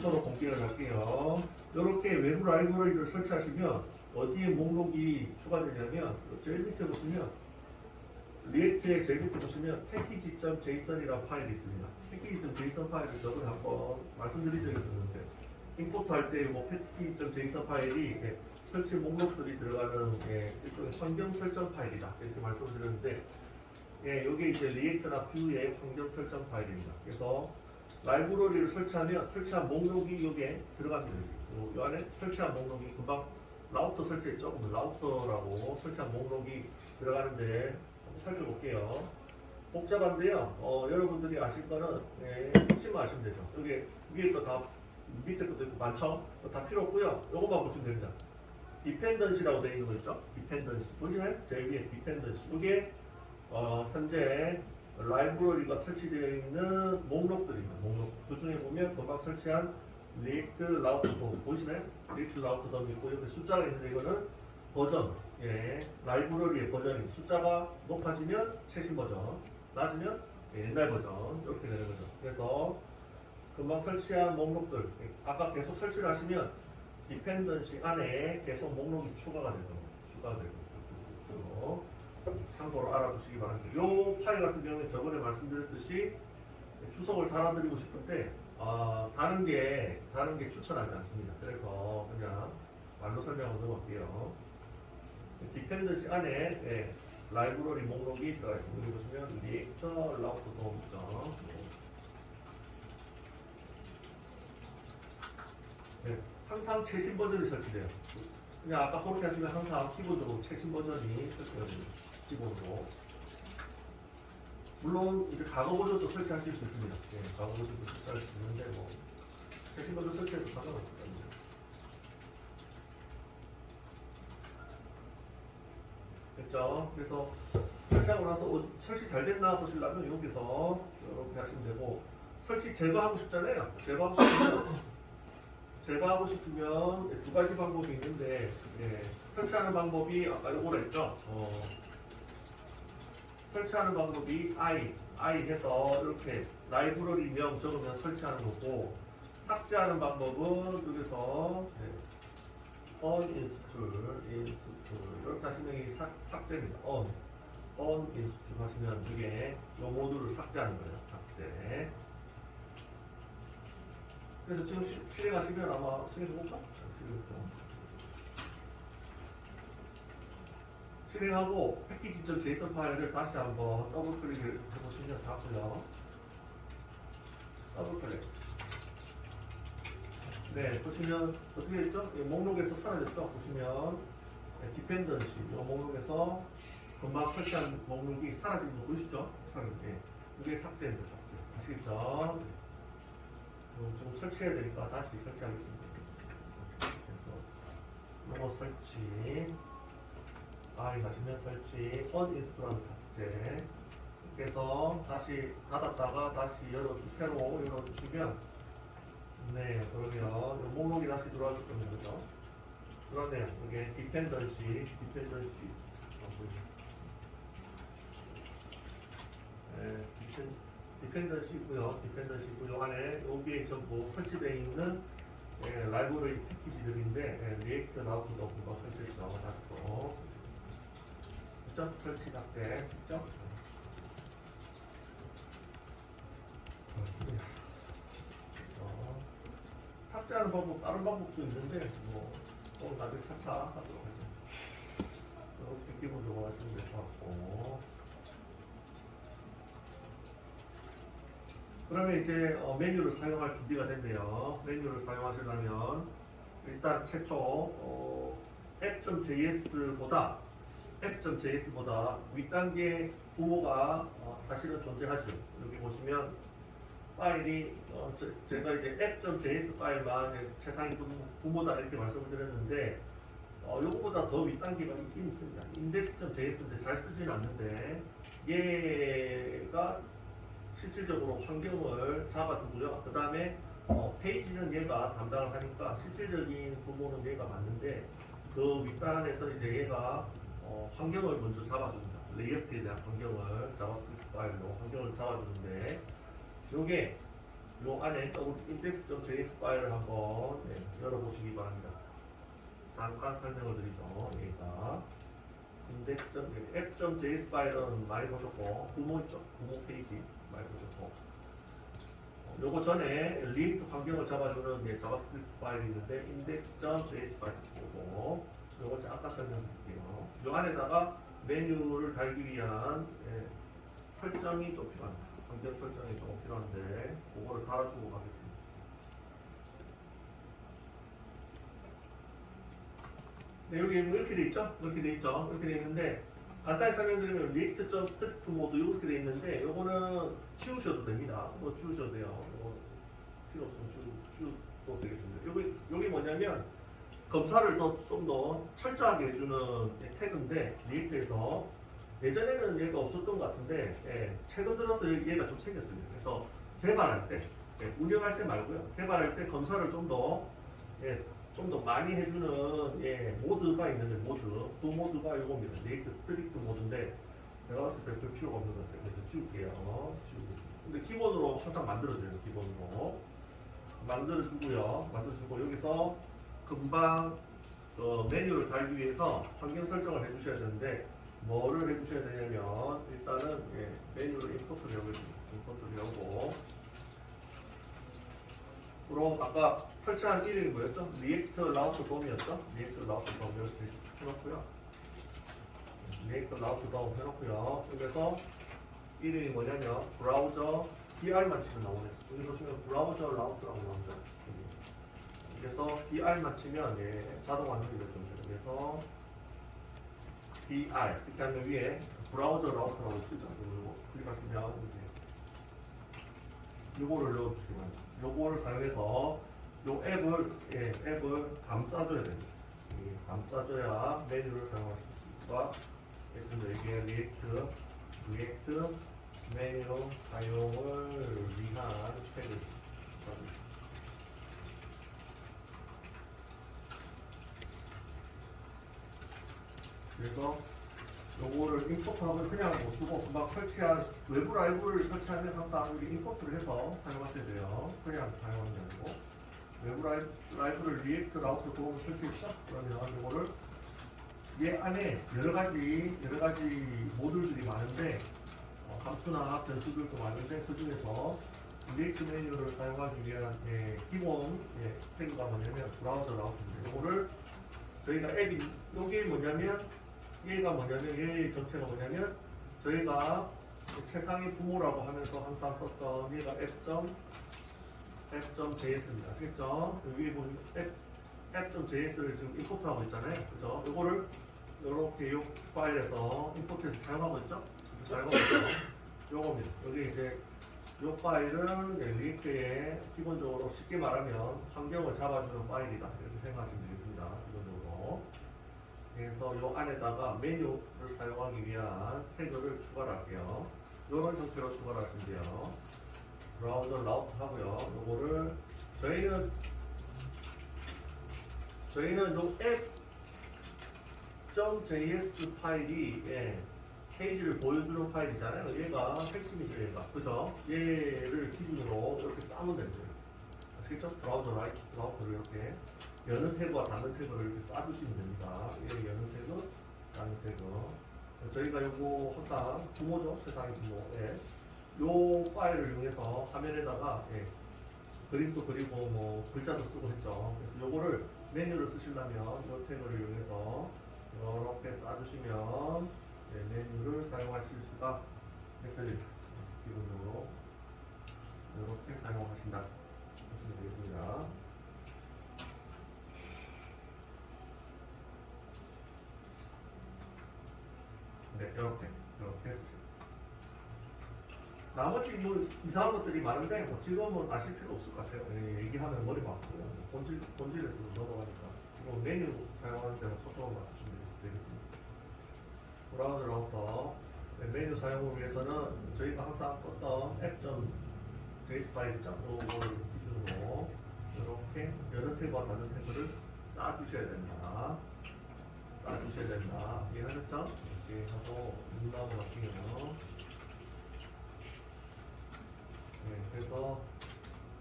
서로 공개를 할게요. 이렇게 외부 라이브러리를 설치하시면 어디에 목록이 추가되냐면 제일 밑에 보시면 리액트의 제일 밑에 보시면 패키지.json이라는 파일이 있습니다. 패키지.json 파일을 저번에 한번 말씀드린 적이 있었는데 임포트 할때뭐 패키지.json 파일이 설치 목록들이 들어가는 예, 일종의 환경 설정 파일이다 이렇게 말씀드렸는데 예, 이게 이제 리액트나 뷰의 환경 설정 파일입니다. 그래서 라이브러리를 설치하면 설치한 목록이 여기에 들어갑니다. 요 안에 설치한 목록이 금방 라우터 설치했죠? 라우터라고 설치한 목록이 들어가는데 한번 살펴볼게요. 복잡한데요. 어, 여러분들이 아실 거는 예, 핵심만 아시면 되죠. 여기 위에 거다 밑에 것도 있고 많죠? 다 필요 없고요. 요것만 보시면 됩니다. 디펜던시라고 되어 있는 거 있죠? 디펜던시 보시나요? 제일 위에 디펜던시 이게 어, 현재 라이브러리가 설치되어 있는 목록들입니다. 목록. 그 중에 보면 금방 설치한 리액트 라우터 돔 보이시나요? 리액트 라우터 돔 있고 여기 숫자가 있는데 이거는 버전, 예, 라이브러리의 버전이 숫자가 높아지면 최신 버전, 낮으면 예, 옛날 버전 이렇게 되는 거죠. 그래서 금방 설치한 목록들, 예, 아까 계속 설치를 하시면 디펜던시 안에 계속 목록이 추가가 되는 거예요. 추가가 되고 쭉쭉쭉. 참고로 알아두시기 바랍니다. 이 파일 같은 경우에 저번에 말씀드렸듯이 추석을 달아드리고 싶은데 아, 다른 게 다른 게 추천하지 않습니다. 그래서 그냥 말로 설명을 넘어갈게요. 디펜던시 안에 예, 라이브러리 목록이 들어가 있습니다. 여기 보시면 리액터 라우터 도움점 네, 항상 최신 버전이 설치돼요. 그냥 아까 그렇게 하시면 항상 키보드로 최신 버전이 설치가 됩니다. 기본으로. 물론 이제 과거 버전도 설치하실 수 있습니다. 예, 과거 버전도 설치할 수 있는데 뭐 최신 버전 설치해도 상관없습니다. 됐죠? 그래서 설치하고 나서 어, 설치 잘 됐나 보시려면 여기서 이렇게 하시면 되고 설치 제거하고 싶잖아요. 제거하고 싶으면 제거하고 싶으면 두 가지 방법이 있는데 예, 설치하는 방법이 아까 요거라 했죠? 어, 설치하는 방법이 i, i 해서 이렇게 라이브러리 명 적으면 설치하는 거고 삭제하는 방법은 여기서 네, uninstall, install 이렇게 하시면 이 삭, 삭제입니다. on, uninstall 하시면 이게 요 모듈을 삭제하는 거예요. 삭제. 그래서 지금 시- 실행하시면 아마 실행해볼까? 실행해볼까? 실행하고 패키지.json 파일을 다시 한번 더블 클릭을 해보시면 닿고요. 더블 클릭. 네, 보시면 어떻게 됐죠? 이 목록에서 사라졌죠? 보시면 네, 디펜던시 이 목록에서 금방 설치한 목록이 사라진 거 보이시죠? 사라진 게 이게 삭제입니다. 삭제. 아시겠죠? 음, 좀 설치해야 되니까 다시 설치하겠습니다. 요거 설치. 아이 가시면 설치. 언인스톨하면 삭제. 해서 다시 닫았다가 다시 열어 새로 열어주시면 네 그러면 요 목록이 다시 들어왔을 겁니다. 그죠? 그러네요. 이게 디펜던시, 디펜던시. 어? 네, 디펜, 디펜던시 있고요. 디펜던시 있고 요 안에 여기에 전부 설치되어 있는 예, 라이브러리 패키지들인데 예, 리액트 라우트도 금방 설치했죠. 다시 또 직접 설치 삭제 직접 삭제하는 방법 다른 방법도 있는데 뭐 오늘 나중에 차차 하도록 하죠. 이렇게 기본적으로 하시면 될 것 같고 그러면 이제 어, 메뉴를 사용할 준비가 됐네요. 메뉴를 사용하시려면 일단 최초 어, app.js보다 app.js보다 윗단계 부모가 어, 사실은 존재하죠. 여기 보시면 파일이 어, 저- 제가 이제 app.js 파일만 최상위 부모, 부모다 이렇게 말씀을 드렸는데 어, 요거보다 더 윗단계가 있긴 있습니다. index.js인데 잘 쓰지는 않는데 얘가 실질적으로 환경을 잡아주고요. 그 다음에 어, 페이지는 얘가 담당을 하니까 실질적인 부모는 얘가 맞는데 그 윗단에서 이제 얘가 어, 환경을 먼저 잡아줍니다. 레이어트에 대한 환경을 자바스크립트 파일로 환경을 잡아주는데 요게 요 안에 index.js 파일을 한번 네, 열어보시기 바랍니다. 잠깐 설명을 드리죠. 여기가 index. app.js 파일은 많이 보셨고 구모 있죠. 구모 페이지 많이 보셨고 어, 요거 전에 리액트 환경을 잡아주는 예, 자바스크립트 파일이 있는데 index.js 파일 보고 요거 잠깐 설명드릴게요. 요 안에다가 메뉴를 달기 위한 예, 설정이 좀 필요합니다. 환경 설정이 좀 필요한데 그거를 달아주고 가겠습니다. 네, 여기 뭐 이렇게 돼 있죠? 이렇게 돼 있죠? 이렇게 돼 있는데 간단히 설명드리면 리액트.스트리트 모드 이렇게 돼 있는데 요거는 치우셔도 됩니다. 뭐 치우셔도 돼요. 요거 필요 없으면 치우, 치우도 되겠습니다. 여기 여기 뭐냐면 검사를 더좀더 철저하게 해주는 태그인데 리액트에서 예전에는 얘가 없었던 것 같은데 예, 최근 들어서 얘가 좀 생겼습니다. 그래서 개발할 때 예, 운영할 때 말고요. 개발할 때 검사를 좀더 예, 좀 더 많이 해주는 예, 모드가 있는데 모드 그 모드가 이겁니다. 리액트 스트릭트 모드인데 제가 봤을 때별 필요가 없는 것 같아요. 그래서 지울게요. 지우겠습니다. 근데 기본으로 항상 만들어줘요. 기본으로 만들어주고요. 만들어주고 여기서 금방 어, 메뉴를 달기 위해서 환경 설정을 해주셔야 되는데 뭐를 해주셔야 되냐면 일단은 예, 메뉴를 임포트를 해보겠습니다. 임포트를 하고 그럼 아까 설치한 이름이 뭐였죠? 리액트 라우터 돔이었죠? 리액트 라우터 돔 이렇게 해놓고요. 리액트 라우터 돔 해놓고요. 여기서 이름이 뭐냐면 브라우저 DR만 치면 나오네요. 여기 보시면 브라우저 라우터라고 나오죠. 그래서 DR만 치면 예, 자동 완성이 될 겁니다. 그래서 DR 이렇게 하면 위에 브라우저 라우터라고 뜨죠. 이거 클릭하시면 이제 요거를 바랍니다. 요거를 사용해서 요 앱을 예, 앱을 감싸줘야 됩니다. 이 감싸줘야 메뉴를 사용하실 수가 있습니다. 이게 리액트 리액트 메뉴 사용을 위한 태그 그래서 요거를 임포트하면 그냥 못 쓰고 금방 설치한 외부 라이브를 설치하면 항상 우리 임포트를 해서 사용하셔야 돼요. 그냥 사용하는 게 아니고 외부 라이브, 라이브를 리액트 라우터 도움을 설치했죠? 그러면 요거를 얘 안에 여러 가지 여러 가지 모듈들이 많은데 어, 함수나 변수들도 많은데 그 중에서 리액트 메뉴를 사용하기 위한 예, 기본 예, 태그가 뭐냐면 브라우저 라우터인데 이거를 저희가 앱이 이게 뭐냐면 얘가 뭐냐면 얘의 정체가 뭐냐면 저희가 최상의 부모라고 하면서 항상 썼던 얘가 앱.점 앱.js입니다. 아시겠죠? 여기 보면 앱 앱.js를 지금 임포트하고 있잖아요. 그죠? 이거를 이렇게 이 파일에서 임포트해서 사용하고 있죠? 사용하고 있죠? 요겁니다. 여기 이제 이 파일은 네, 리액트에 기본적으로 쉽게 말하면 환경을 잡아주는 파일이다. 이렇게 생각하시면 되겠습니다. 기본적으로. 그래서 이 안에다가 메뉴를 사용하기 위한 태그를 추가를 할게요. 이런 형태로 추가를 하시면 돼요. 브라우저 라우트 하고요. 요거를 저희는 저희는 요앱.js 파일이 예, 페이지를 보여주는 파일이잖아요. 얘가 핵심이죠, 얘가. 그죠? 얘를 기준으로 이렇게 싸면 됩니다. 아시겠죠? 브라우저 라우터를 이렇게 여는 태그와 닫는 태그를 이렇게 싸주시면 됩니다. 얘 여는 태그, 닫는 태그. 저희가 요거 항상 부모죠, 세상의 부모. 예. 요 파일을 이용해서 화면에다가 예, 그림도 그리고 뭐 글자도 쓰고 했죠. 그래서 요거를 메뉴를 쓰시려면 요 태그를 이용해서 이렇게 싸주시면 네, 메뉴를 사용하실 수가 있습니다. 기본적으로 이렇게 사용하신다 보시면 되겠습니다. 네, 이렇게 이렇게 쓰시면 나머지 뭐 이상한 것들이 많은데 뭐 지금은 아실 필요 없을 것 같아요. 예, 얘기하면 머리가 아프고요. 뭐 본질 본질에서 넘어가니까 지금 메뉴 사용하는 데만 초점을 맞추시면 되겠습니다. 브라우저 라우터 네, 메뉴 사용을 위해서는 저희가 항상 썼던 앱.js 파일 있죠? 요거를 기준으로 이렇게 여러 태그와 다른 태그를 쌓아주셔야 된다. 쌓아주셔야 된다. 이해하셨죠? 이렇게 하고 눈나무 같은 경우 네, 그래서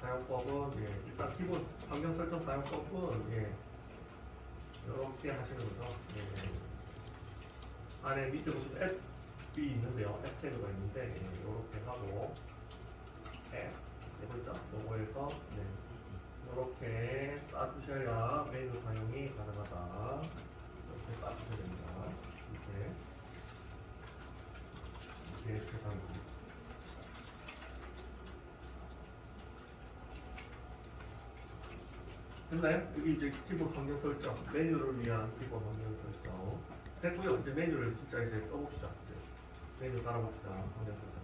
사용법은 예, 일단 기본 환경 설정 사용법은 예, 이렇게 하시는 거죠. 예. 안에 밑에 보시면 앱이 있는데요. 앱 태그가 있는데 예, 이렇게 하고 앱 해보죠. 요거에서 네, 이렇게 쏴주셔야 메뉴 사용이 가능하다. 이렇게 쏴주셔야 됩니다. 이렇게 이렇게 계산입니다. 됐나요? 여기 이제 기본 환경 설정, 메뉴를 위한 기본 환경 설정. 됐고요. 이제 메뉴를 진짜 이제 써봅시다. 이제 메뉴 달아봅시다. 환경 설정.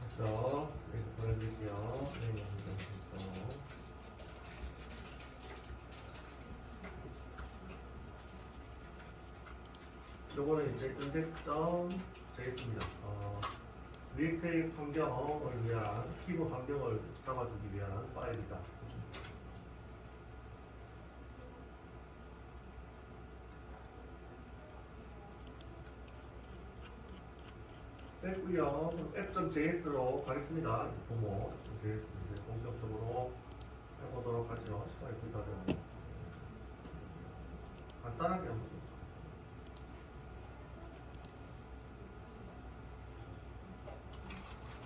그래서 메뉴 보여드릴게요. 메뉴 환경 설정. 요거는 이제 index.js입니다. 어, 리액트의 환경을 위한 키보드 환경을 잡아주기 위한 파일이다. 됐고요. app.js로 가겠습니다. 이제 부모 JS 이제 본격적으로 해보도록 하죠. 시간이 거의 다 되고 간단하게 한번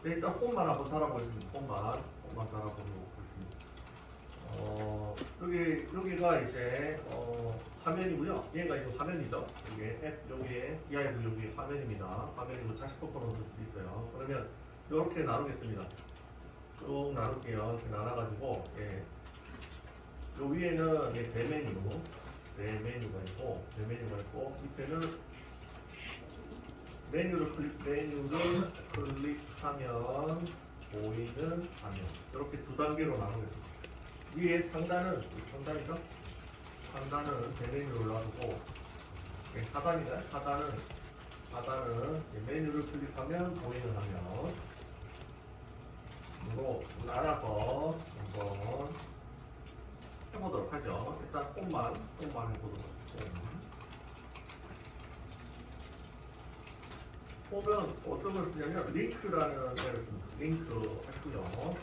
일단 폼만 한번 달아보겠습니다. 폼만, 폼만 달아보도록 하겠습니다. 어, 여기, 여기가 이제, 어, 화면이고요. 얘가 이제 화면이죠. 이게 앱, 여기에, DI도 여기 화면입니다. 화면이고 자식 코퍼런트도 있어요. 그러면, 이렇게 나누겠습니다. 쭉 나눌게요. 이렇게 나눠가지고, 예. 요 위에는 예, 대메뉴, 대메뉴가 있고, 대메뉴가 있고, 밑에는 메뉴를 클릭, 메뉴를 클릭하면 보이는 화면 이렇게 두 단계로 나누겠습니다. 위에 상단은 상단이죠? 상단은 대메뉴를 놔두고 예, 하단이다. 하단은 하단은 예, 메뉴를 클릭하면 보이는 화면 으로 나눠서 한번 해보도록 하죠. 일단 홈만 홈만 해보도록 하죠. 보면 어떤 걸 쓰냐면 링크라는 애를 씁니다. 링크 하시고요.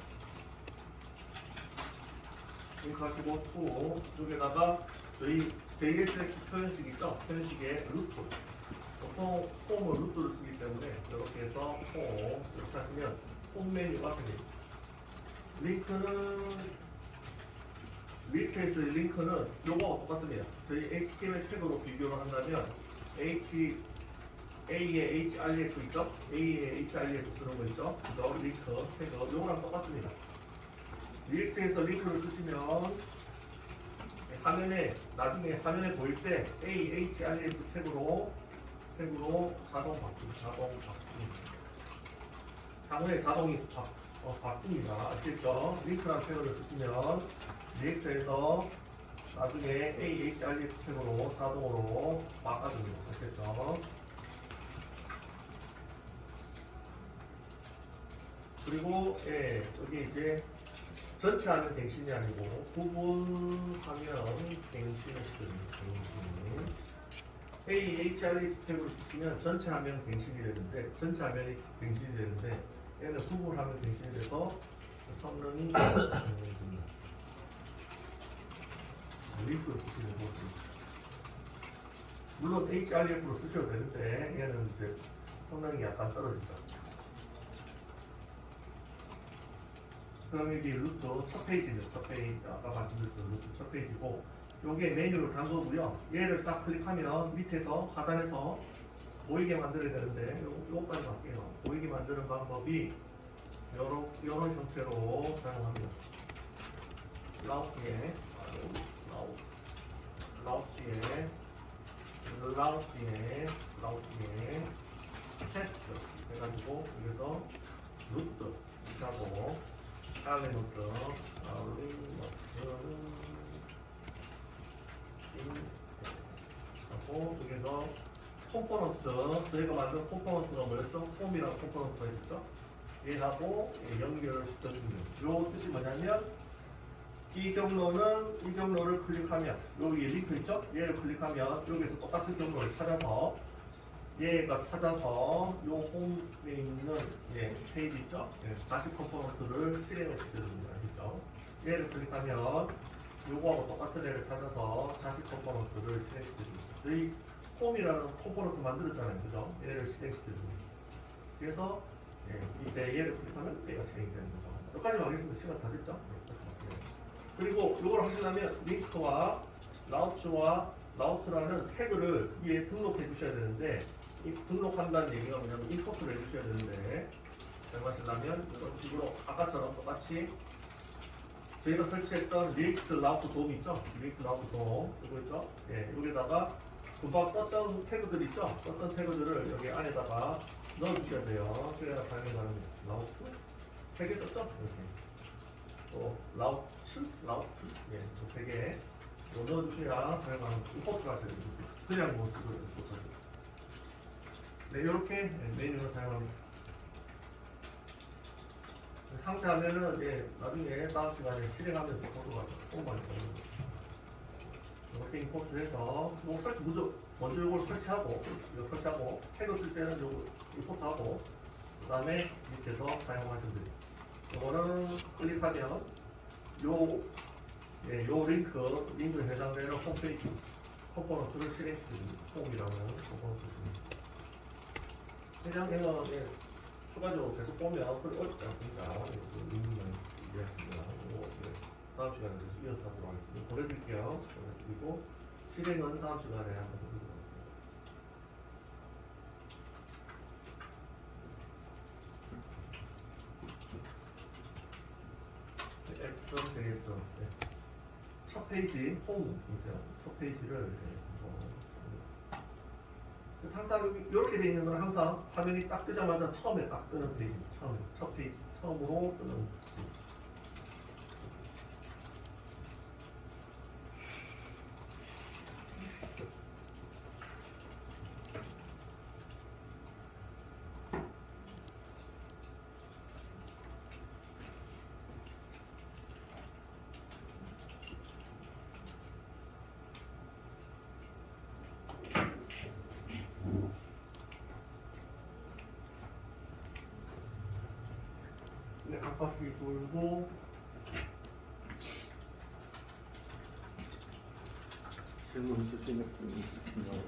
링크 하시고 또 쪽에다가 저희 JSX 표현식 있죠? 표현식의 루트. 보통 폼은 루트를 쓰기 때문에 이렇게 해서 폼 이렇게 하시면 폼 메뉴가 생깁니다. 링크는 링크에서 링크는 요거와 똑같습니다. 저희 HTML 태그로 비교를 한다면 H A에 href 있죠? A에 쓰는 거 있죠? 그죠? 링크, 태그, 요거랑 똑같습니다. 리액트에서 링크를 쓰시면 화면에, 나중에 화면에 보일 때 A, href 태그로, 태그로 자동 바꿉니다. 자동 바꿉니다. 향후에 자동이 바, 어, 바뀝니다. 아시겠죠? 링크라는 태그를 쓰시면 리액트에서 나중에 A, href 태그로 자동으로 바꿔줍니다. 아시겠죠? 그리고 예, 여기 이제 전체 하면 갱신이 아니고 부분하면 갱신을 쓰는 갱신. A, HRE 탭을 쓰시면 전체 화면 갱신이 되는데 전체 화면이 갱신이 되는데 얘는 부분하면 갱신이 돼서 성능이 됩니다. 링크로 쓰시는 거죠. 물론 HRF로 쓰셔도 되는데 얘는 이제 성능이 약간 떨어지죠. 그럼 여기 루트 첫 페이지죠. 첫 페이지. 아까 말씀드렸던 루트 첫 페이지고, 요게 메뉴를 단 거고요. 얘를 딱 클릭하면 밑에서 하단에서 보이게 만들어야 되는데, 요, 요까지 갈게요. 보이게 만드는 방법이 요런, 요런 형태로 사용합니다. 라우트에, 라우트, 라우트에, 라우트에, 라우트에, 테스트 해가지고, 여기서 루트, 하고, 알리노트는 하고 여기서 콤포넌트 저희가 만든 콤포넌트가 뭐였죠? 폼이라는 콤포넌트가 있었죠? 얘하고 연결을 시켜주는 요 뜻이 뭐냐면 이 경로는 이 경로를 클릭하면 여기 링크 있죠? 얘를 클릭하면 여기서 똑같은 경로를 찾아서 얘가 찾아서 요 홈에 있는 예, 페이지 있죠? 예, 다시 컴포넌트를 실행을 시켜줍니다. 그죠? 얘를 클릭하면 요거하고 똑같은 애를 찾아서 자식 컴포넌트를 실행시켜줍니다. 저희 홈이라는 컴포넌트 만들었잖아요. 그죠? 얘를 실행시켜줍니다. 그래서 예, 이때 얘를 클릭하면 얘가 실행이 되는 거죠. 여기까지 하겠습니다. 시간 다 됐죠? 네. 그리고 이걸 하시려면 링크와 라우트와 라우트라는 태그를 위에 등록해 주셔야 되는데 이 등록한다는 얘기가 뭐냐면 인서트를 해 주셔야 되는데 사용하시려면 이런 식으로 아까처럼 똑같이 저희가 설치했던 리액스 라우트 돔 있죠? 리액스 라우트 돔 이거 있죠? 예, 여기다가 금방 썼던 태그들 있죠? 썼던 태그들을 여기 안에다가 넣어 주셔야 돼요. 그래야 사용이 가능합니다. 라우트 세 개 썼죠? 이렇게 또 라우트 라우트 예, 세개 넣어주셔야 사용하는 임포트가 되는. 그냥 뭐 쓰고 못하죠. 네, 이렇게 메뉴를 사용합니다. 상세하면은 예, 나중에 다음 시간에 실행하면서 보도가 되는 거죠. 이렇게 임포트 해서 뭐 설치 무조 먼저 이걸 설치하고 이거 설치하고 태그 쓸 때는 이거 임포트하고 그 다음에 밑에서 사용하시면 돼요. 이거는 클릭하면 요, 예, 요 링크, 링크에 해당되는 홈페이지 컴포넌트를 실행시켜줍니다. 홈이라는 컴포넌트입니다. 그냥 얘는 예, 추가적으로 계속 보면 그리 어렵지 않습니다. 링크는 이해하시면 예, 다음 시간에 계속 이어서 하도록 하겠습니다. 보내드릴게요. 그리고 실행은 다음 시간에 한번 해보도록 할게요. 액션 대해서 네. 첫 페이지 홈이죠. 첫 페이지를 이렇게 한번 항상 이렇게 돼 있는 건 항상 화면이 딱 뜨자마자 처음에 딱 뜨는 페이지입니다. 처음에 첫 페이지 처음으로 뜨는 한 바퀴 돌고 질문 주시는 분이 있으시면